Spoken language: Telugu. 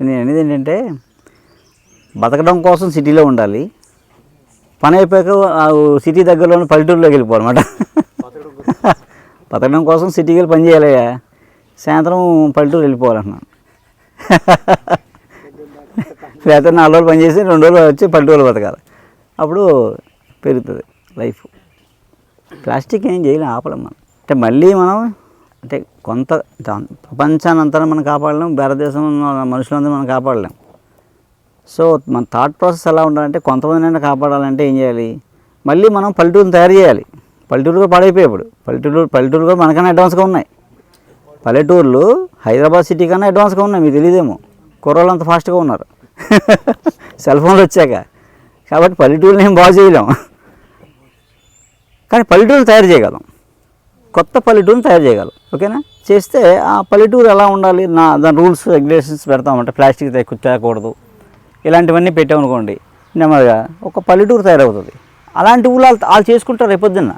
నేను అనేది ఏంటంటే బతకడం కోసం సిటీలో ఉండాలి. పని అయిపోయాక ఆ సిటీ దగ్గరలోని పల్లెటూరులోకి వెళ్ళిపోవాలన్నమాట బతకడం కోసం సిటీకి వెళ్ళి పని చేయాలయ్యా సాయంత్రం పల్లెటూరు వెళ్ళిపోవాలన్నాను లేకపోతే నాలుగు రోజులు పనిచేసి రెండు రోజులు వచ్చి పల్లెటూరు బతకాలి. అప్పుడు పెరుగుతుంది లైఫ్. ప్లాస్టిక్ ఏం చేయలేం ఆపలేం మనం. అంటే మళ్ళీ మనం అంటే కొంత దా- ప్రపంచాన్ని అంతా మనం కాపాడలేం భారతదేశంలో మనుషులందరూ మనం కాపాడలేం. సో మన థాట్ ప్రాసెస్ ఎలా ఉండాలంటే కొంతమందినైనా కాపాడాలంటే ఏం చేయాలి? మళ్ళీ మనం పల్లెటూరుని తయారు చేయాలి. పల్లెటూరుగా కూడా పాడైపోయాయి ఇప్పుడు. పల్లెటూరు పల్లెటూరు కూడా మనకన్నా అడ్వాన్స్గా ఉన్నాయి. పల్లెటూర్లు హైదరాబాద్ సిటీ కన్నా అడ్వాన్స్గా ఉన్నాయి మీకు తెలియదేమో. కుర్రోళ్ళు అంత ఫాస్ట్గా ఉన్నారు. సెల్ ఫోన్లు వచ్చాక. కాబట్టి పల్లెటూరుని ఏం బాగు చేయలేము కానీ పల్లెటూరు తయారు చేయగలం. కొత్త పల్లెటూరుని తయారు చేయగలం ఓకేనా? చేస్తే ఆ పల్లెటూరు ఎలా ఉండాలి? నా దాని రూల్స్ రెగ్యులేషన్స్ పెడతామంటే ప్లాస్టిక్ ఎక్కువ ఇలాంటివన్నీ పెట్టామనుకోండి నెమ్మదిగా ఒక పల్లెటూరు తయారవుతుంది. అలాంటి ఊళ్ళు వాళ్ళు చేసుకుంటారు రేపొద్దున్న.